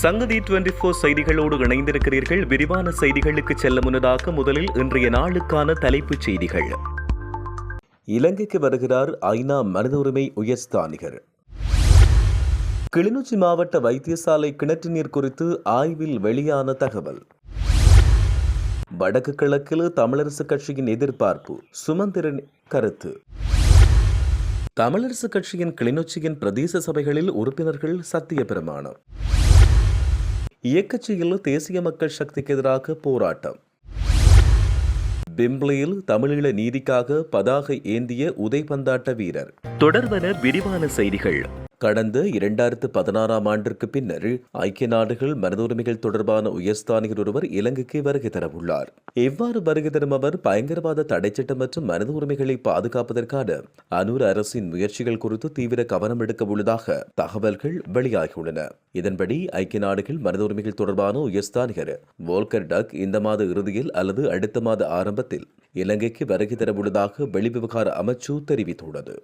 சங்கதி twenty four செய்திகளோடு இணைந்திருக்கிறீர்கள். விரிவான செய்திகளுக்கு செல்ல முன்னதாக முதலில் இன்றைய நாளுக்கான தலைப்புச் செய்திகள். இலங்கைக்கு வருகிறார் ஐநா மனித உரிமை உயர்ஸ்தானிகர். கிளிநொச்சி மாவட்ட வைத்தியசாலை கிணற்று நீர் குறித்து ஆய்வில் வெளியான தகவல். வடக்கு கிழக்கில் தமிழரசு கட்சியின் எதிர்பார்ப்பு. சுமந்திரன் கருத்து. தமிழரசு கட்சியின் கிளிநொச்சியின் பிரதேச சபைகளில் உறுப்பினர்கள் சத்திய பிரமாணம். இயக்கச்சியில் தேசிய மக்கள் சக்திக்கு எதிராக போராட்டம். பிம்ப்ளியில் தமிழீழ நீதிக்காக பதாகை ஏந்திய உதைபந்தாட்ட வீரர். தொடர்வன விரிவான செய்திகள். கடந்த இரண்டாயிரத்து பதினாறாம் ஆண்டிற்கு பின்னர் ஐக்கிய நாடுகள் மனித உரிமைகள் தொடர்பான உயர்ஸ்தானிகர் ஒருவர் இலங்கைக்கு வருகை தரவுள்ளார். எவ்வாறு வருகை தரும் அவர் பயங்கரவாத தடைச்சட்டம் மற்றும் மனித உரிமைகளை பாதுகாப்பதற்கான அனூர் அரசின் முயற்சிகள் குறித்து தீவிர கவனம் எடுக்க உள்ளதாக தகவல்கள் வெளியாகியுள்ளன. இதன்படி ஐக்கிய நாடுகள் மனித உரிமைகள் தொடர்பான உயர்ஸ்தானிகர் வோல்கர் டக் இந்த மாத இறுதியில் அல்லது அடுத்த மாத ஆரம்பத்தில் இலங்கைக்கு வருகை தரவுள்ளதாக வெளிவிவகார அமைச்சு தெரிவித்துள்ளது.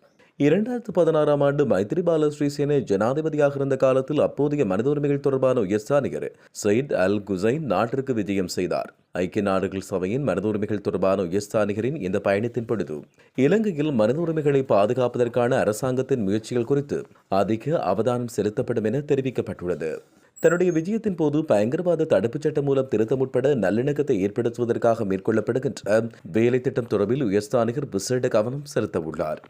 இரண்டாயிரத்து பதினாறாம் ஆண்டு மைத்ரிபால ஸ்ரீசேன ஜனாதிபதியாக இருந்த காலத்தில் அப்போதைய மனித உரிமைகள் தொடர்பான உயர்ஸ்தானிகர் சயித் அல் குசைன் நாட்டிற்கு விஜயம் செய்தார். ஐக்கிய நாடுகள் சபையின் மனித உரிமைகள் தொடர்பான உயர்ஸ்தானிகரின் இந்த பயணத்தின் பொழுது இலங்கையில் மனித உரிமைகளை பாதுகாப்பதற்கான அரசாங்கத்தின் முயற்சிகள் குறித்து அதிக அவதானம் செலுத்தப்படும் என தெரிவிக்கப்பட்டுள்ளது. தன்னுடைய விஜயத்தின் போது பயங்கரவாத தடுப்புச் சட்டம் மூலம் திருத்தம் உட்பட நல்லிணக்கத்தை ஏற்படுத்துவதற்காக மேற்கொள்ளப்படுகின்ற வேலை திட்டம் தொடர்பில் உயர்ஸ்தானிகர் விசேட கவனம் செலுத்தவுள்ளார்.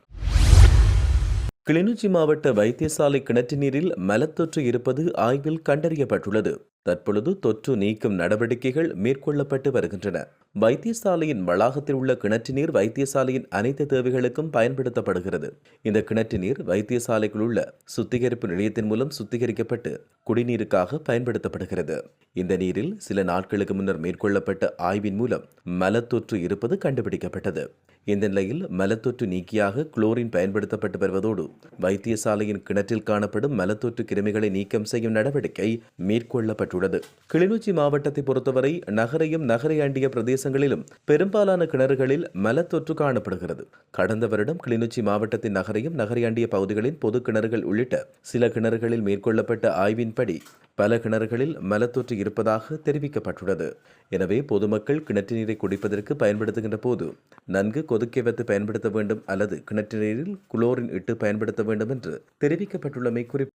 கிளிநொச்சி மாவட்ட வைத்தியசாலை கிணற்று நீரில் மலத்தொற்று இருப்பது ஆய்வில் கண்டறியப்பட்டுள்ளது. தற்பொழுது தொற்று நீக்கும் நடவடிக்கைகள் மேற்கொள்ளப்பட்டு வருகின்றன. வைத்தியசாலையின் வளாகத்தில் உள்ள கிணற்று நீர் வைத்தியசாலையின் அனைத்து தேவைகளுக்கும் பயன்படுத்தப்படுகிறது. இந்த கிணற்று நீர் வைத்தியசாலைக்குள் உள்ள சுத்திகரிப்பு நிலையத்தின் மூலம் சுத்திகரிக்கப்பட்டு குடிநீருக்காக பயன்படுத்தப்படுகிறது. இந்த நீரில் சில நாட்களுக்கு முன்னர் மேற்கொள்ளப்பட்ட ஆய்வின் மூலம் மலத்தொற்று இருப்பது கண்டுபிடிக்கப்பட்டது. இந்த நிலையில் மலத்தொற்று நீக்கியாக குளோரின் பயன்படுத்தப்பட்டு வருவதோடு வைத்தியசாலையின் கிணற்றில் காணப்படும் மலத்தொற்று கிருமிகளை நீக்கம் செய்யும் நடவடிக்கை மேற்கொள்ளப்பட்டுள்ளது. கிளிநொச்சி மாவட்டத்தை பொறுத்தவரை நகரையும் நகரை அண்டிய பிரதேசங்களிலும் பெரும்பாலான கிணறுகளில் மலத்தொற்று காணப்படுகிறது. கடந்த வருடம் கிளிநொச்சி மாவட்டத்தின் நகரையும் நகரை அண்டிய பகுதிகளின் பொது கிணறுகள் உள்ளிட்ட சில கிணறுகளில் மேற்கொள்ளப்பட்ட ஆய்வின்படி பல கிணறுகளில் மலத்தொற்று இருப்பதாக தெரிவிக்கப்பட்டுள்ளது. எனவே பொதுமக்கள் கிணற்று நீரை குடிப்பதற்கு பயன்படுத்துகின்ற போது நன்கு ஒதுக்கி வைத்து பயன்படுத்த வேண்டும் அல்லது கிணற்று நீரில் குளோரின் இட்டு பயன்படுத்த வேண்டும் என்று தெரிவிக்கப்பட்டுள்ளமை குறிப்பு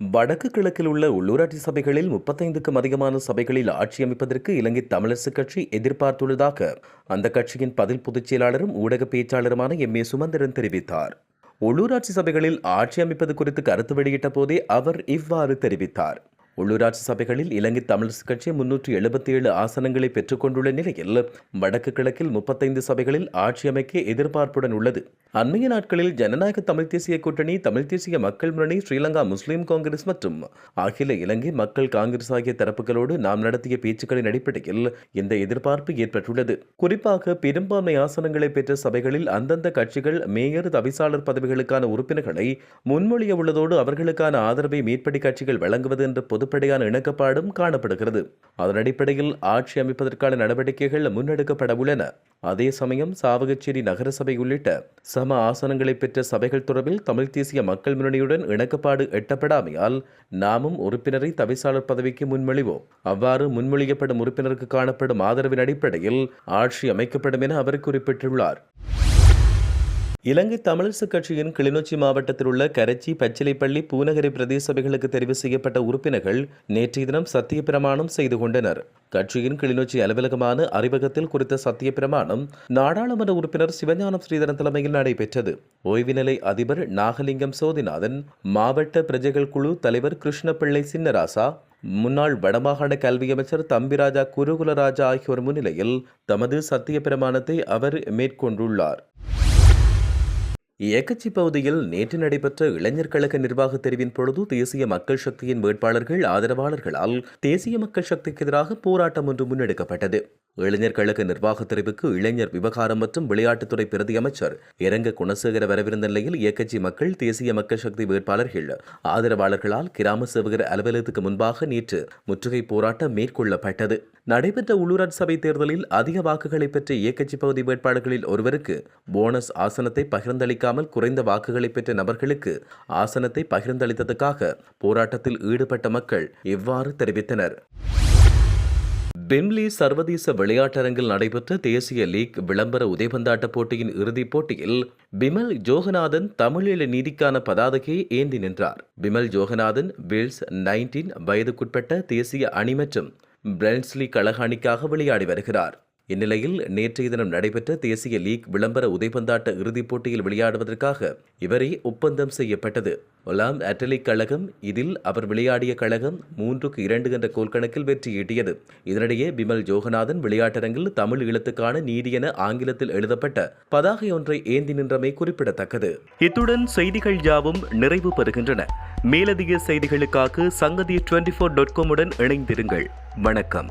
வடக்கு கிழக்கில் உள்ள உள்ளூராட்சி சபைகளில் முப்பத்தைந்துக்கும் அதிகமான சபைகளில் ஆட்சி அமைப்பதற்கு இலங்கை தமிழரசுக் கட்சி எதிர்பார்த்துள்ளதாக அந்த கட்சியின் பதில் பொதுச் செயலாளரும் ஊடக பேச்சாளருமான எம். ஏ. சுமந்திரன் தெரிவித்தார். உள்ளூராட்சி சபைகளில் ஆட்சி அமைப்பது குறித்து கருத்து வெளியிட்ட போதே அவர் இவ்வாறு தெரிவித்தார். உள்ளூராட்சி சபைகளில் இலங்கை தமிழரசு கட்சி முன்னூற்றி எழுபத்தி ஏழு ஆசனங்களை பெற்றுக்கொண்டுள்ள நிலையில் வடக்கு கிழக்கில் முப்பத்தைந்து சபைகளில் ஆட்சி அமைக்க எதிர்பார்ப்புடன் உள்ளது. அண்மைய நாட்களில் ஜனநாயக தமிழ் தேசிய கூட்டணி தமிழ் தேசிய மக்கள் முன்னணி ஸ்ரீலங்கா முஸ்லிம் காங்கிரஸ் மற்றும் அகில இலங்கை மக்கள் காங்கிரஸ் ஆகிய தரப்புகளோடு நாம் நடத்திய பேச்சுக்களின் அடிப்படையில் இந்த எதிர்பார்ப்பு ஏற்பட்டுள்ளது. குறிப்பாக பெரும்பான்மை ஆசனங்களை பெற்ற சபைகளில் அந்தந்த கட்சிகள் மேயர் தவிசாளர் பதவிகளுக்கான உறுப்பினர்களை முன்மொழிய உள்ளதோடு அவர்களுக்கான ஆதரவை மேற்படி கட்சிகள் வழங்குவது என்ற பொதுப்படையான இணக்கப்பாடும் காணப்படுகிறது. அதன் அடிப்படையில் ஆட்சி அமைப்பதற்கான நடவடிக்கைகள் முன்னெடுக்கப்பட உள்ளன அதே சமயம் சாவகச்சேரி நகரசபை உள்ளிட்ட சம ஆசனங்களை பெற்ற சபைகள் தொடர்பில் தமிழ் தேசிய மக்கள் முன்னணியுடன் இணக்கப்பாடு எட்டப்படாமையால் நாமும் உறுப்பினரை தவிசாளர் பதவிக்கு முன்மொழிவோம். அவ்வாறு முன்மொழியப்படும் உறுப்பினருக்கு காணப்படும் ஆதரவின் அடிப்படையில் ஆட்சி அமைக்கப்படும் என அவர் குறிப்பிட்டுள்ளார். இலங்கை தமிழரசு கட்சியின் கிளிநொச்சி மாவட்டத்தில் உள்ள கரச்சி பச்சிலைப்பள்ளி பூநகரி பிரதேச சபைகளுக்கு தெரிவு செய்யப்பட்ட உறுப்பினர்கள் நேற்றைய தினம் சத்திய பிரமாணம் செய்து கொண்டனர். கட்சியின் கிளிநொச்சி அலுவலகமான அறிவகத்தில் குறித்த சத்திய பிரமாணம் நாடாளுமன்ற உறுப்பினர் சிவஞானம் ஸ்ரீதரன் தலைமையில் நடைபெற்றது. ஓய்வு நிலை அதிபர் நாகலிங்கம் சோதிநாதன் மாவட்ட பிரஜைகள் குழு தலைவர் கிருஷ்ணபிள்ளை சின்னராசா முன்னாள் வடமாகாண கல்வி அமைச்சர் தம்பிராஜா குருகுலராஜா ஆகியோர் முன்னிலையில் தமது சத்திய பிரமாணத்தை அவர் மேற்கொண்டுள்ளார். இயக்கச்சி பகுதியில் நேற்று நடைபெற்ற இளைஞர் கழக நிர்வாக தெரிவின் பொழுது தேசிய மக்கள் சக்தியின் வேட்பாளர்கள் ஆதரவாளர்களால் தேசிய மக்கள் சக்திக்கு எதிராக போராட்டம் ஒன்று முன்னெடுக்கப்பட்டது. இளைஞர் கழக நிர்வாகத் தெரிவுக்கு இளைஞர் விவகாரம் மற்றும் விளையாட்டுத்துறை பிரதி அமைச்சர் இரங்க குணசேகர வரவிருந்த நிலையில் இயக்கச்சி மக்கள் தேசிய மக்கள் சக்தி வேட்பாளர்கள் ஆதரவாளர்களால் கிராம சேவகர் அலுவலகத்துக்கு முன்பாக நேற்று முற்றுகை போராட்டம் மேற்கொள்ளப்பட்டது. நடைபெற்ற உள்ளூராட்சி சபை தேர்தலில் அதிக வாக்குகளை பெற்ற இயக்கச்சி பகுதி வேட்பாளர்களில் ஒருவருக்கு போனஸ் ஆசனத்தை பகிர்ந்தளிக்காமல் குறைந்த வாக்குகளை பெற்ற நபர்களுக்கு ஆசனத்தை பகிர்ந்தளித்ததுக்காக போராட்டத்தில் ஈடுபட்ட மக்கள் இவ்வாறு தெரிவித்தனர். பெம்லி சர்வதேச விளையாட்டரங்கில் நடைபெற்ற தேசிய லீக் விளம்பர உதைபந்தாட்ட போட்டியின் இறுதிப் போட்டியில் பிமல் ஜோகநாதன் தமிழீழ நீதிக்கான பதாதையை ஏந்தி நின்றார். பிமல் ஜோகநாதன் வில்ஸ் நைன்டீன் வயதுக்குட்பட்ட தேசிய அணி மற்றும் பிரன்ஸ்லி கழக அணிக்காக விளையாடி வருகிறார். இந்நிலையில் நேற்றைய தினம் நடைபெற்ற தேசிய லீக் விளம்பர உதைபந்தாட்ட இறுதிப் போட்டியில் விளையாடுவதற்காக இவரே ஒப்பந்தம் செய்யப்பட்டது. ஒலாம் அட்டலிக் கழகம் இதில் அவர் விளையாடிய கழகம் மூன்றுக்கு இரண்டு என்ற கோல் கணக்கில் வெற்றியீட்டியது இதனிடையே பிமல் ஜோகநாதன் விளையாட்டரங்கில் தமிழ் ஈழத்துக்கான நீதி என ஆங்கிலத்தில் எழுதப்பட்ட பதாகை ஒன்றை ஏந்தி நின்றமை குறிப்பிடத்தக்கது. இத்துடன் செய்திகள் யாவும் நிறைவு பெறுகின்றன. மேலதிக செய்திகளுக்காக சங்கதி டுவெண்டி ஃபோர் டாட் காமுடன் இணைந்திருங்கள். வணக்கம்.